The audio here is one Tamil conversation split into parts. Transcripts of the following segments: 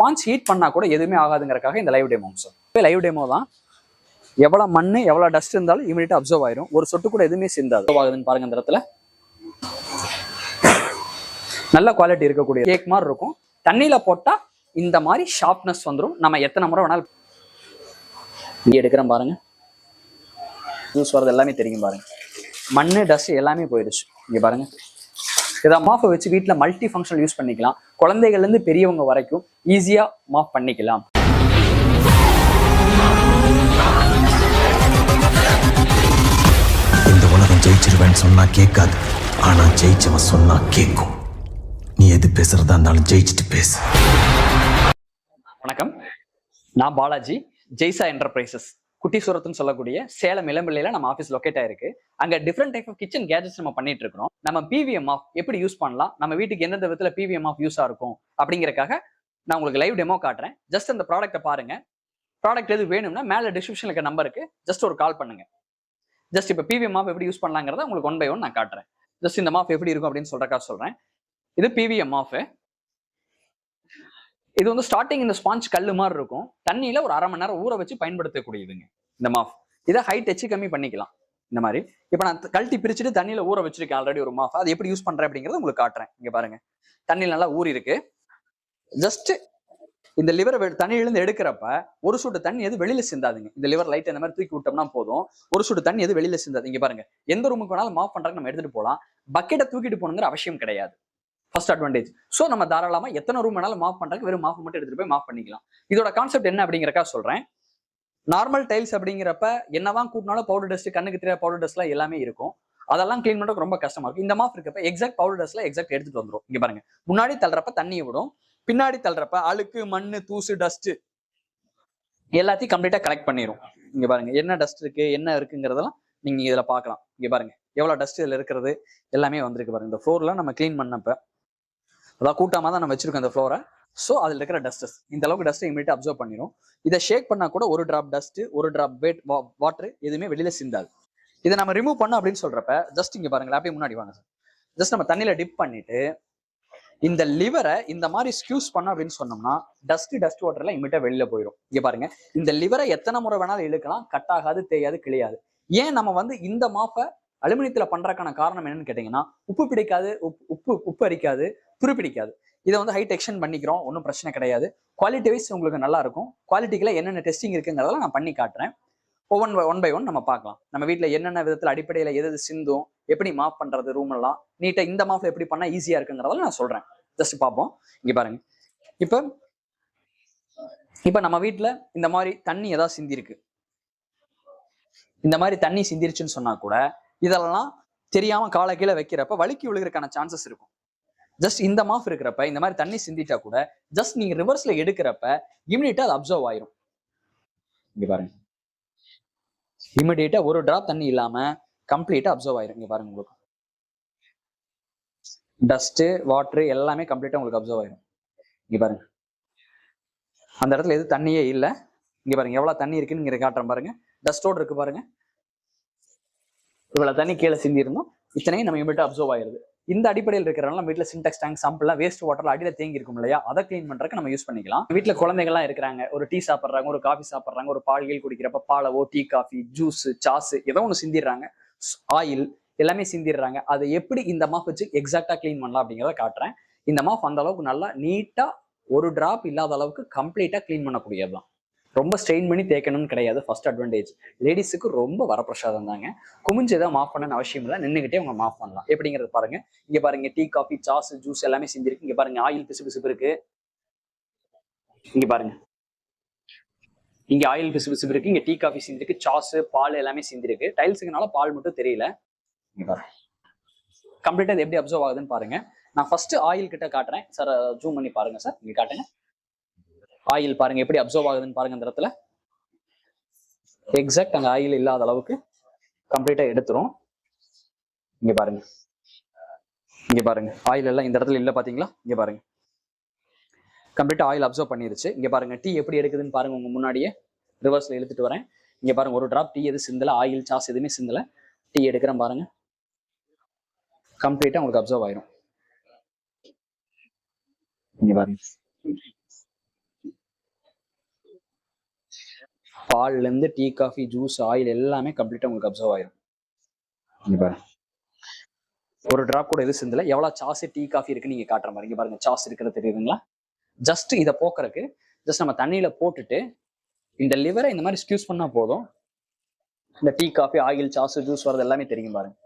ஸ்பாஞ்ச் ஹீட் பண்ணா கூட எதுவுமே ஆகாதுங்கிறக்காக இந்த லைவ் டெமோ சார் இப்போ லைவ் டெமோ தான். எவ்வளோ மண் எவ்வளோ டஸ்ட் இருந்தாலும் இமீடியட்டாக அப்சர்வ் ஆயிரும். ஒரு சொட்டு கூட எதுவுமே சிந்தாது. ஆகுதுன்னு பாருங்க இந்த இடத்துல. நல்ல குவாலிட்டி இருக்கக்கூடிய கேக் மாதிரி இருக்கும். தண்ணியில போட்டா இந்த மாதிரி ஷார்ப்னஸ் வந்துடும் நம்ம எத்தனை முறை வேணாலும் இங்க எடுக்கிறேன் பாருங்க. ஜூஸ் வர்றது எல்லாமே தெரியும் பாருங்க. மண்ணு டஸ்ட் எல்லாமே போயிடுச்சு. இங்கே பாருங்க. இதை மாஃபை வச்சு வீட்டில் மல்டி ஃபங்க்ஷனல் யூஸ் பண்ணிக்கலாம். குழந்தைகள்லேருந்து பெரியவங்க வரைக்கும் ஈஸியாக மாஃப் பண்ணிக்கலாம். இந்த உலகம் ஜெயிச்சிருவேன்னு சொன்னா கேட்காது. ஆனா ஜெயிச்சவன் சொன்னா கேட்கும். நீ எது பேசுறதா இருந்தாலும் ஜெயிச்சுட்டு பேசு. வணக்கம். நான் பாலாஜி ஜெய்சா என்டர்பிரைசஸ் குட்டிசுரத்துன்னு சொல்லக்கூடிய சேலம் இளம்பிள்ளையில நம்ம ஆஃபீஸ் லொக்கேட் ஆயிருக்கு. அங்க different type of kitchen gadgets நம்ம பண்ணிட்டு இருக்கிறோம். நம்ம பிவிஎம் ஆஃப் எப்படி யூஸ் பண்ணலாம்? நம்ம வீட்டுக்கு எந்தெந்த விதத்துல பிவிஎம் ஆஃப் யூஸா இருக்கும்? அப்படிங்கறக்காக நான் உங்களுக்கு லைவ் டெமோ காட்டுறேன். ஜஸ்ட் அந்த ப்ராடக்ட்டை பாருங்க. ப்ராடக்ட் எது வேணும்னா மேல டிஸ்கிரிப்ஷன்ல இருக்க நம்பருக்கு ஜஸ்ட் ஒரு கால் பண்ணுங்க. ஜஸ்ட் இப்போ பிவிஎம் ஆஃப் எப்படி யூஸ் பண்ணலாங்கிறத உங்களுக்கு ஒன் பை ஒன் நான் காட்டுறேன். ஜஸ்ட் இந்த மாஃப் எப்படி இருக்கும் அப்படின்னு சொல்றக்கா சொல்றேன். இது பிவிஎம் ஆஃப் இது வந்து ஸ்டார்டிங் இந்த ஸ்பாஞ்ச் கல்லு மாதிரி இருக்கும். தண்ணியில ஒரு அரை மணி நேரம் ஊற வச்சு பயன்படுத்தக்கூடியதுங்க. இந்த மாஃப் இதை ஹைட் வச்சு கம்மி பண்ணிக்கலாம். இந்த மாதிரி. இப்போ நான் கழட்டி பிரிச்சுட்டு தண்ணியில ஊற வச்சிருக்கேன் ஆல்ரெடி ஒரு மாஃப் அது எப்படி யூஸ் பண்றேன் அப்படிங்கறத உங்களுக்கு காட்டுறேன். இங்க பாருங்க. தண்ணியில் நல்லா ஊறி இருக்கு. ஜஸ்ட் இந்த லிவரை தண்ணியிலிருந்து எடுக்கிறப்ப ஒரு சுட்டு தண்ணி எது வெளியில சிந்தாதுங்க. இந்த லிவர் லைட் இந்த மாதிரி தூக்கி விட்டோம்னா போதும். ஒரு சுட்டு தண்ணி எது வெளியில சிந்தாது. இங்க பாருங்க. எந்த ரூமுக்கு வேணாலும் மாஃப் பண்றதுக்கு நம்ம எடுத்துட்டு போகலாம். பக்கெட்டை தூக்கிட்டு போகணுங்கிற அவசியம் கிடையாது. ஃபர்ஸ்ட் அட்வான்டேஜ் ஸோ நம்ம தாராளமா எத்தனை ரூம் வேணாலும் மாஃப் பண்ணுறதுக்கு வெறும் மாஃப் மட்டும் எடுத்துட்டு போய் மாஃப் பண்ணிக்கலாம். இதோட கான்செப்ட் என்ன அப்படிங்கிறக்கா சொல்றேன். நார்மல் டைல்ஸ் அப்படிங்கிறப்ப என்னதான் கூட்டினாலும் பவுடர் டஸ்ட் கண்ணுக்கு தெரியாத பவுடர் டஸ்ட்லாம் எல்லாமே இருக்கும். அதெல்லாம் க்ளீன் பண்றதுக்கு ரொம்ப கஷ்டமா இருக்கும். இந்த மாஃப் இருக்கப்ப எக்ஸாக்ட் பவுடர் டஸ்ட்ல எக்ஸாக்ட் எடுத்துட்டு வந்துடும் இங்க பாருங்க. முன்னாடி தள்ளுறப்ப தண்ணியை விடும். பின்னாடி தள்ளுறப்ப அழுக்கு மண்ணு தூசு டஸ்ட் எல்லாத்தையும் கம்ப்ளீட்டா கலெக்ட் பண்ணிரும். இங்க பாருங்க. என்ன டஸ்ட் இருக்கு என்ன இருக்குங்கிறதெல்லாம் நீங்க இதுல பார்க்கலாம். இங்க பாருங்க. எவ்வளவு டஸ்ட் இதுல இருக்கிறது? எல்லாமே வந்திருக்கு பாருங்க. இந்த ஃப்ளோர்லாம் நம்ம க்ளீன் பண்ணப்ப அதான் கூட்டமாக தான் நம்ம வச்சிருக்கோம் அந்த ஃப்ளோரை ஸோ அதில் இருக்கிற டஸ்டஸ் இந்த அளவுக்கு டஸ்ட்டை இமீடியட் அப்சர்வ் பண்ணிடும் இதை ஷேக் பண்ணால் கூட ஒரு டிராப் டஸ்ட்டு ஒரு டிராப் வெயிட் வாட்டர் எதுவுமே வெளியில் சிந்தாது. இதை நம்ம ரிமூவ் பண்ணோம் அப்படின்னு சொல்றப்ப ஜஸ்ட் இங்கே பாருங்களேன் அப்படியே முன்னாடி வாங்க சார் ஜஸ்ட் நம்ம தண்ணியில் டிப் பண்ணிட்டு இந்த லிவரை இந்த மாதிரி ஸ்கியூஸ் பண்ணோம் அப்படின்னு சொன்னோம்னா டஸ்ட் டஸ்ட் வாட்டர்லாம் இமிட்டா வெளியில போயிடும் இங்க பாருங்க இந்த லிவரை எத்தனை முறை வேணாலும் இழுக்கலாம் கட் ஆகாது தேயாது கிளியாது ஏன் நம்ம வந்து இந்த மாப்பை அலுமினியத்துல பண்றதுக்கான காரணம் என்னன்னு கேட்டிங்கன்னா உப்பு பிடிக்காது உப்பு உப்பு உப்பு அரிக்காது துருப்பிடிக்காது இதை வந்து ஹை டெக்ஷன் பண்ணிக்கிறோம் ஒன்றும் பிரச்சனை கிடையாது. குவாலிட்டி வைஸ் உங்களுக்கு நல்லா இருக்கும். குவாலிட்டிக்கில் என்னென்ன டெஸ்டிங் இருக்குங்கிறதெல்லாம் நான் பண்ணி காட்டுறேன். One by one by one நம்ம பார்க்கலாம். நம்ம வீட்டில் என்னென்ன விதத்தில் அடிப்படையில் எது எது சிந்தும் எப்படி மாஃப் பண்றது ரூம் எல்லாம் நீட்டாக இந்த மாஃப்ல எப்படி பண்ணால் ஈஸியா இருக்குங்கிறதால நான் சொல்றேன். ஜஸ்ட் பார்ப்போம். இங்கே பாருங்க. இப்போ இப்போ நம்ம வீட்டில் இந்த மாதிரி தண்ணி ஏதாவது சிந்திருக்கு. இந்த மாதிரி தண்ணி சிந்திருச்சுன்னு சொன்னா கூட இதெல்லாம் தெரியாம காலை கீழே வைக்கிறப்ப வழுக்கி விழுகிறதுக்கான சான்சஸ் இருக்கும். ஜஸ்ட் இந்த மாஃப் இருக்கிறப்ப இந்த மாதிரி தண்ணி சிந்திட்டா கூட ஜஸ்ட் நீங்க ரிவர்ஸ்ல எடுக்கிறப்ப இமிடியட்டா அது அப்சர்வ் ஆயிரும். இங்க பாருங்க. இமிடியேட்டா ஒரு டிராப் தண்ணி இல்லாம கம்ப்ளீட்டா அப்சர்வ் ஆயிரும். இங்க பாருங்க உங்களுக்கு. டஸ்ட் வாட்ரு எல்லாமே கம்ப்ளீட்டா உங்களுக்கு அப்சர்வ் ஆயிரும். இங்க பாருங்க. அந்த இடத்துல எது தண்ணியே இல்லை? இங்க பாருங்க எவ்வளவு தண்ணி இருக்குன்னு இங்க காட்டுறேன் பாருங்க. டஸ்டோடு இருக்கு பாருங்க. இவ்வளவு தண்ணி கீழே சிந்திருந்தோம் இத்தனையும் நம்ம இமிடியா அப்சர்வ் ஆயிருது. இந்த அடிப்படையில் இருக்கிறனால நம்ம வீட்டில் சின்டெக்ஸ் டேங்க் சாம்பிள்லாம் வேஸ்ட் வாட்டர்ல அடியில் தேங்கி இருக்கும் இல்லையா? அதை க்ளீன் பண்றதுக்கு நம்ம யூஸ் பண்ணிக்கலாம். வீட்டில் குழந்தைகள்லாம் இருக்கிறாங்க. ஒரு டீ சாப்பிட்றாங்க ஒரு காஃபி சாப்பிட்றாங்க ஒரு பால்கள் குடிக்கிறப்ப பாலவோ டீ காஃபி ஜூஸ் சாஸ் ஏதோ ஒன்று சிந்திடுறாங்க. ஆயில் எல்லாமே சிந்திடுறாங்க. அதை எப்படி இந்த மாஃப் வச்சு எக்ஸாக்டாக க்ளீன் பண்ணலாம் அப்படிங்கிறத காட்டுறேன். இந்த மாஃப் அந்த அளவுக்கு நல்லா நீட்டாக ஒரு டிராப் இல்லாத அளவுக்கு கம்ப்ளீட்டாக க்ளீன் பண்ணக்கூடியது தான் ரொம்ப ஸ்ட்ரெயின் பண்ணி தேய்க்கணும்னு கிடையாது. ஃபர்ஸ்ட் அட்வான்டேஜ் லேடிஸுக்கு ரொம்ப வரப்பிரசாதம் தாங்க. குமிஞ்சு எதாவது மாஃப் பண்ணணும்னு அவசியம் இல்லை. நின்றுகிட்டே அவங்க மாஃப் பண்ணலாம். எப்படிங்கிறது பாருங்க. இங்க பாருங்க டீ காஃபி சாஸ் ஜூஸ் எல்லாமே செஞ்சிருக்கு. இங்க பாருங்க ஆயில் பிசு பிசுப்பு இருக்கு. இங்க பாருங்க. இங்க ஆயில் பிசு பிசுப்பு இருக்கு. இங்க டீ காஃபி செஞ்சிருக்கு. சாஸ் பால் எல்லாமே செஞ்சிருக்கு. டைல்ஸுக்குனால பால் மட்டும் தெரியல. கம்ப்ளீட்டா எப்படி அப்சர்வ் ஆகுதுன்னு பாருங்க. நான் ஃபர்ஸ்ட் ஆயில் கிட்ட காட்டுறேன். சார் ஜூம் பண்ணி பாருங்க சார் இங்க காட்டுங்க. ஆயில் பாருங்க எப்படி அப்சர்வ் ஆகுதுன்னு பாருங்க இந்த இடத்துல. எக்ஸாக்ட் அங்க ஆயில் இல்லாத அளவுக்கு கம்ப்ளீட்டா எடுத்துரும். இங்க பாருங்க. இங்க பாருங்க. ஆயில் எல்லாம் இந்த இடத்துல இல்ல பாத்தீங்களா? இங்க பாருங்க. கம்ப்ளீட்டா ஆயில் அப்சர்வ் பண்ணிருச்சு. இங்க பாருங்க டீ எப்படி எடுக்குதுன்னு பாருங்க உங்க முன்னாடியே. ரிவர்ஸ்ல இழுத்துட்டு வரேன். இங்க பாருங்க ஒரு டிராப் டீ எது சிந்தல ஆயில் சாஸ் எதுவுமே சிந்தல. டீ எடுக்கிறேன் பாருங்க. கம்ப்ளீட்டா உங்களுக்கு அப்சர்வ் ஆயிரும். இங்க பாருங்க. பால்ல இருந்து டீ காஃபி ஜூஸ் ஆயில் எல்லாமே கம்ப்ளீட்டா உங்களுக்கு அப்சர்வ் ஆயிரும். இங்க பாருங்க ஒரு டிராப் கூட எது சிந்தல. எவ்வளவு சாஸ் டீ காஃபி இருக்கு நீங்க காட்டுற மாதிரி. இங்க பாருங்க சாஸ் இருக்கிறது தெரியுதுங்களா? ஜஸ்ட் இதை போக்குறதுக்கு ஜஸ்ட் நம்ம தண்ணியில போட்டுட்டு இந்த லிவரை இந்த மாதிரி ஸ்கியூஸ் பண்ணா போதும். இந்த tea coffee oil sauce juice வரது எல்லாமே தெரியும் பாருங்க.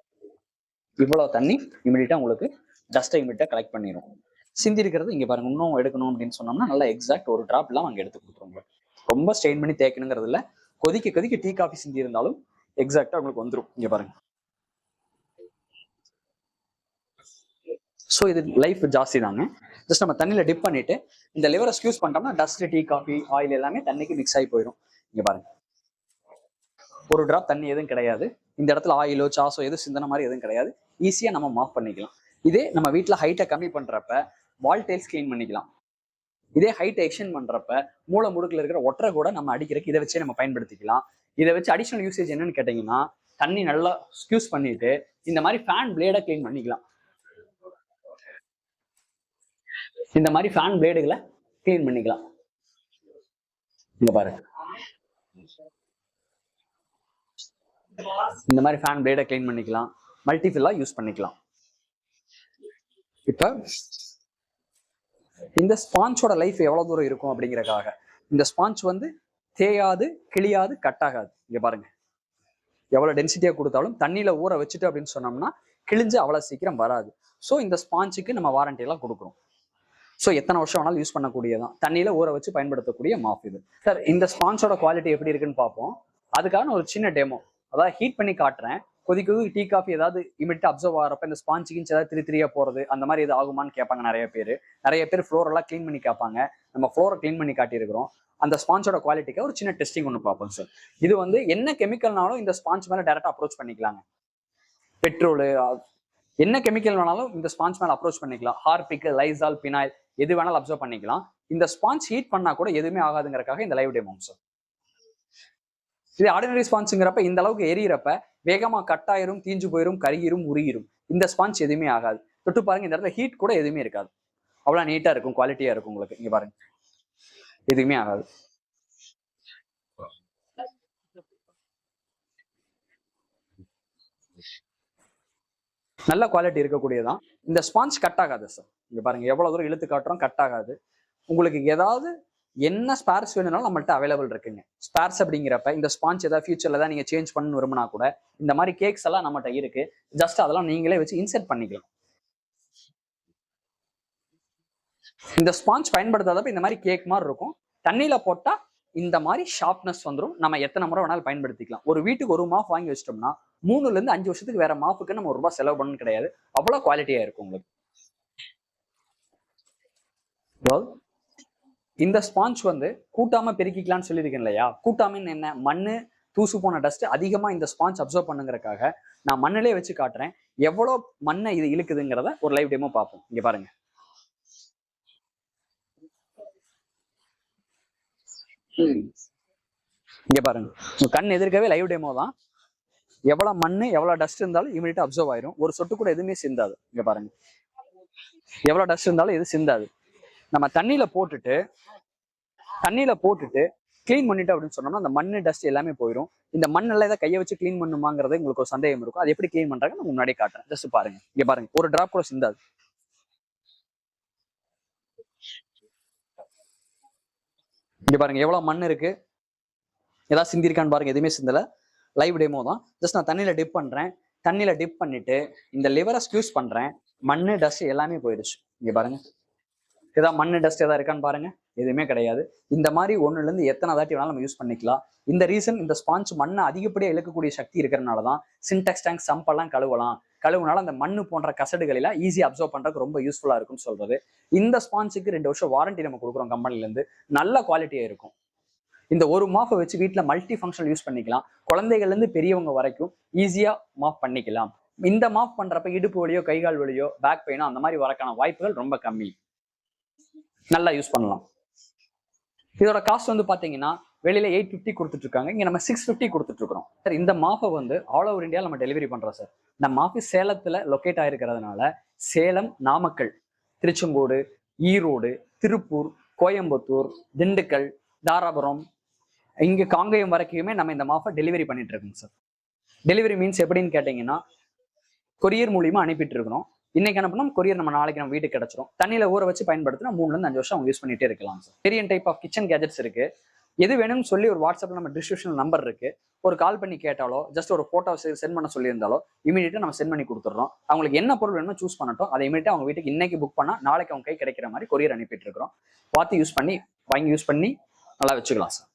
இவ்வளவு தண்ணி இமிடியட்டா உங்களுக்கு டஸ்ட்டை இமிடியட்டா கலெக்ட் பண்ணிடும் சிந்தி இருக்கிறது இங்க பாருங்க இன்னும் எடுக்கணும் அப்படின்னு சொன்னோம்னா நல்லா எக்ஸாக்ட் ஒரு டிராப் எல்லாம் அங்க எடுத்து கொடுத்துருங்க ரொம்ப ஸ்ட்ரெயின் பண்ணி தேய்க்கணுங்கிறது இல்ல கொதிக்க கொதிக்க டீ காஃபி சிந்தி இருந்தாலும் எக்ஸாக்டா உங்களுக்கு வந்துடும் இங்க பாருங்க. ஸோ இது லைஃப் ஜாஸ்தி தாங்க. ஜஸ்ட் நம்ம தண்ணியில டிப் பண்ணிட்டு இந்த லிவரை ஸ்கியூஸ் பண்ணிட்டோம்னா டஸ்ட் டீ காஃபி ஆயில் எல்லாமே தண்ணிக்கு மிக்ஸ் ஆகி போயிடும் இங்க பாருங்க. ஒரு டிராப் தண்ணி எதுவும் கிடையாது. இந்த இடத்துல ஆயிலோ சாஸோ எதுவும் சிந்தன மாதிரி எதுவும் கிடையாது. ஈஸியா நம்ம மாஃப் பண்ணிக்கலாம். இதே நம்ம வீட்டில் ஹைட்டை கம்மி பண்றப்ப வால் டைல்ஸ் க்ளீன் பண்ணிக்கலாம். இதே ஹைட் எக்ஸ்டெண்ட் பண்றப்ப மூளை முடுக்குல இருக்கிற ஒற்றை கூட நம்ம அடிக்கிறதுக்கு இதை வச்சே நம்ம பயன்படுத்திக்கலாம். இதை வச்சு அடிஷனல் யூசேஜ் என்னன்னு கேட்டீங்கன்னா தண்ணி நல்லா ஸ்கியூஸ் பண்ணிட்டு இந்த மாதிரி ஃபேன் பிளேடை கிளீன் பண்ணிக்கலாம். இந்த மாதிரி ஃபேன் பிளேடுகளை கிளீன் பண்ணிக்கலாம். இங்க பாருங்க இந்த மாதிரி ஃபேன் பிளேடை கிளீன் பண்ணிக்கலாம். மல்டிஃபில்லா யூஸ் பண்ணிக்கலாம். இப்போ இந்த ஸ்பாஞ்சோட லைஃப் எவ்வளவு தூரம் இருக்கும் அப்படிங்கறக்காக இந்த ஸ்பாஞ்ச் வந்து தேயாது கிளியாது கட்டாகாது. இங்க பாருங்க. எவ்வளவு டென்சிட்டியா கொடுத்தாலும் தண்ணியில ஊற வச்சுட்டு அப்படின்னு சொன்னோம்னா கிழிஞ்சு அவ்வளவு சீக்கிரம் வராது. ஸோ இந்த ஸ்பாஞ்சுக்கு நம்ம வாரண்டி எல்லாம் கொடுக்குறோம் ஸோ எத்தனை வருஷம் வேணாலும் யூஸ் பண்ணக்கூடியதான் தண்ணியில ஊற வச்சு பயன்படுத்தக்கூடிய மாஃப் இது. சார் இந்த ஸ்பான்ஸோட குவாலிட்டி எப்படி இருக்குன்னு பார்ப்போம். அதுக்கான ஒரு சின்ன டெமோ அதாவது ஹீட் பண்ணி காட்டுறேன். கொதிக்க டீ காஃபி ஏதாவது இமிட்டு அப்சர்வ் ஆகிறப்ப இந்த ஸ்பாஞ்ச் கிஞ்ச் ஏதாவது திரி திரியா போறது அந்த மாதிரி எது ஆகுமான்னு கேட்பாங்க நிறைய பேர். நிறைய பேர் ஃப்ளோர் எல்லாம் க்ளீன் பண்ணி கேட்பாங்க. நம்ம ஃப்ளோரை க்ளீன் பண்ணி காட்டியிருக்கிறோம். அந்த ஸ்பாஞ்சோட குவாலிட்டிக்கு ஒரு சின்ன டெஸ்டிங் ஒன்று பார்ப்போம் சார் இது வந்து என்ன கெமிக்கல்னாலும் இந்த ஸ்பாஞ்ச் மேலே டேரெக்டாக அப்ரோச் பண்ணிக்கலாங்க. பெட்ரோலு என்ன கெமிக்கல் வேணாலும் இந்த ஸ்பாஞ்ச் மேலே அப்ரோச் பண்ணிக்கலாம். ஹார்பிக் லைசால் பினாயில் எது வேணாலும் அப்சர்வ் பண்ணிக்கலாம். இந்த ஸ்பான்ஸ் ஹீட் பண்ணா கூட எதுவுமே ஆகாதுங்கிறக்காக இந்த லைவ் டெமோ சார் இது ஆர்டினரி ஸ்பான்ஸுங்கிறப்ப இந்த அளவுக்கு எரியறப்ப வேகமா கட் ஆயிரும் தீஞ்சு போயிரும் கருகிரும் உருகிரும். இந்த ஸ்பாஞ்ச் எதுவுமே ஆகாது. தொட்டு பாருங்க இந்த இடத்துல ஹீட் கூட எதுவுமே இருக்காது. அவ்வளவு நீட்டா இருக்கும் குவாலிட்டியா இருக்கும் உங்களுக்கு. இங்கே பாருங்க. எதுவுமே ஆகாது. நல்ல குவாலிட்டி இருக்கக்கூடியதான் இந்த ஸ்பாஞ்ச் கட் ஆகாது சார் இங்கே பாருங்க எவ்வளவு தூரம் இழுத்து காட்டுறோம் கட் ஆகாது. உங்களுக்கு ஏதாவது என்ன ஸ்பேர்ஸ் வேணும்னாலும் நம்மள்ட்ட அவைலபிள் இருக்குங்க. ஸ்பேர்ஸ் அப்படிங்கிறப்ப இந்த ஸ்பான்ஸ் ஏதாவது ஃபியூச்சர்ல தான் நீங்க சேஞ்ச் பண்ணணும் விரும்பினா கூட இந்த மாதிரி கேக்ஸ் எல்லாம் நம்மகிட்ட இருக்கு. ஜஸ்ட் அதெல்லாம் நீங்களே வச்சு இன்செர்ட் பண்ணிக்கலாம். இந்த ஸ்பான்ஸ் பயன்படுத்தாதப்ப இந்த மாதிரி கேக் மாதிரி இருக்கும். தண்ணியில போட்டா இந்த மாதிரி ஷார்ப்னஸ் வந்துடும் நம்ம எத்தனை முறை வேணாலும் பயன்படுத்திக்கலாம். ஒரு வீட்டுக்கு ஒரு மாஃப் வாங்கி வச்சிட்டோம்னா மூணுல இருந்து அஞ்சு வருஷத்துக்கு வேற மாஃபுக்கு நம்ம ஒரு ரூபாய் செலவு பண்ணணும் கிடையாது. அவ்வளவு குவாலிட்டியா இருக்கும் உங்களுக்கு. இந்த ஸ்பாஞ்ச் வந்து கூட்டாம பெருக்கிக்கலாம்னு சொல்லியிருக்கேன் இல்லையா? கூட்டாமின்னு என்ன? மண்ணு தூசு போன டஸ்ட் அதிகமா இந்த ஸ்பாஞ்ச் அப்சர்வ் பண்ணுங்கிறக்காக நான் மண்ணிலே வச்சு காட்டுறேன். எவ்வளவு மண்ணை இது இழுக்குதுங்கிறத ஒரு லைவ் டெமோ பார்ப்போம். இங்க பாருங்க. இங்க பாருங்க. கண் எதிர்க்கவே லைவ் டெமோ தான். எவ்வளவு மண்ணு எவ்வளவு டஸ்ட் இருந்தாலும் இமீடியட்டா அப்சர்வ் ஆயிரும். ஒரு சொட்டு கூட எதுவுமே சிந்தாது. இங்க பாருங்க. எவ்வளவு டஸ்ட் இருந்தாலும் எது சிந்தாது. நம்ம தண்ணியில போட்டுட்டு தண்ணியில போட்டுட்டு க்ளீன் பண்ணிட்டு அப்படின்னு சொன்னோம்னா அந்த மண்ணு டஸ்ட் எல்லாமே போயிடும் இந்த மண்ணெல்லாம் இதை கையை வச்சு க்ளீன் பண்ணுமாங்கிறது உங்களுக்கு ஒரு சந்தேகம் இருக்கும். அது எப்படி க்ளீன் பண்றாங்க நான் முன்னாடியே காட்டுறேன். ஜஸ்ட் பாருங்க. இங்க பாருங்க. ஒரு டிராப் கூட சிந்தாது. இங்க பாருங்க. எவ்வளவு மண் இருக்கு? ஏதாவது சிந்திருக்கான்னு பாருங்க. எதுவுமே சிந்தல. லைவ் டெமோ தான். ஜஸ்ட் நான் தண்ணியில டிப் பண்றேன். தண்ணியில டிப் பண்ணிட்டு இந்த லிவரை ஸ்க்யூஸ் பண்றேன். மண்ணு டஸ்ட் எல்லாமே போயிடுச்சு. இங்க பாருங்க. ஏதாவது மண்ணு டஸ்ட் ஏதாவது இருக்கான்னு பாருங்க. எதுவுமே கிடையாது. இந்த மாதிரி ஒண்ணுல இருந்து எத்தனை தாட்டி வேணாலும் நம்ம யூஸ் பண்ணிக்கலாம். இந்த ரீசன் இந்த ஸ்பாஞ்ச் மண்ணை அதிகப்படியாக இழுக்கக்கூடிய சக்தி இருக்கிறனால தான் சின்டெக்ஸ் டேங்க் சம்ப் எல்லாம் கழுவலாம். கழுவுனால அந்த மண்ணு போன்ற கசடுகள் எல்லாம் அப்சர்வ் பண்ணுறதுக்கு ரொம்ப யூஸ்ஃபுல்லா இருக்கும்னு சொல்றது. இந்த ஸ்பாஞ்சுக்கு ரெண்டு வருஷம் வாரண்டி நம்ம கொடுக்குறோம் கம்பெனிலேருந்து. நல்ல குவாலிட்டியா இருக்கும். இந்த ஒரு மாஃபை வச்சு வீட்ல மல்டி ஃபங்க்ஷனல் யூஸ் பண்ணிக்கலாம். குழந்தைகள்ல இருந்து பெரியவங்க வரைக்கும் ஈஸியா மாஃப் பண்ணிக்கலாம். இந்த மாஃப் பண்றப்ப இடுப்பு வலியோ கைகால் வலியோ பேக் பெயினோ அந்த மாதிரி வரக்கான வாய்ப்புகள் ரொம்ப கம்மி. நல்லா யூஸ் பண்ணலாம். இதோட காஸ்ட் வந்து பார்த்தீங்கன்னா வெளியில எயிட் ஃபிஃப்டி கொடுத்துட்டு இருக்காங்க இங்க நம்ம சிக்ஸ் ஃபிஃப்டி கொடுத்துட்டு இருக்கிறோம் சார் இந்த மாஃபை வந்து ஆல் ஓவர் இந்தியா நம்ம டெலிவரி பண்றோம் சார் நம்ம ஆஃபீஸ் சேலத்துல லொக்கேட் ஆயிருக்கிறதுனால சேலம் நாமக்கல் திருச்செங்கோடு ஈரோடு திருப்பூர் கோயம்புத்தூர் திண்டுக்கல் தாராபுரம் இங்கே காங்கேயம் வரைக்குமே நம்ம இந்த மாஃபை டெலிவரி பண்ணிட்டு இருக்கோங்க சார் டெலிவரி மீன்ஸ் எப்படின்னு கேட்டிங்கன்னா கொரியர் மூலியமா அனுப்பிட்டு இருக்கிறோம் இன்னைக்கு அனுப்பினா கொரியர் நம்ம நாளைக்கு நம்ம வீட்டுக்கு கிடைச்சிரும். தண்ணியில ஊற வச்சு பயன்படுத்தினா மூணுல இருந்து அஞ்சு வருஷம் அவங்க யூஸ் பண்ணிட்டே இருக்கலாம் சார் பெரிய டைப் ஆஃப் கிச்சன் கேஜெட்ஸ் இருக்கு. எது வேணும்னு சொல்லி ஒரு வாட்ஸ்அப்ல நம்ம டிஸ்கிரிப்ஷன் நம்பர் இருக்கு. ஒரு கால் பண்ணி கேட்டாலோ ஜஸ்ட் ஒரு போட்டோ சென்ட் பண்ண சொல்லியிருந்தாலோ இமீடியட்டா நம்ம சென்ட் பண்ணி கொடுத்துட்றோம். அவங்களுக்கு என்ன பொருள் வேணுமோ சூஸ் பண்ணட்டும். அதை இமீடியட்டா அவங்க வீட்டுக்கு இன்னைக்கு புக் பண்ணா நாளைக்கு அவங்க கை கிடைக்கிற மாதிரி கொரியர் அனுப்பிட்டு இருக்கிறோம். பார்த்து யூஸ் பண்ணி வாங்கி யூஸ் பண்ணி நல்லா வச்சுக்கலாம் சார்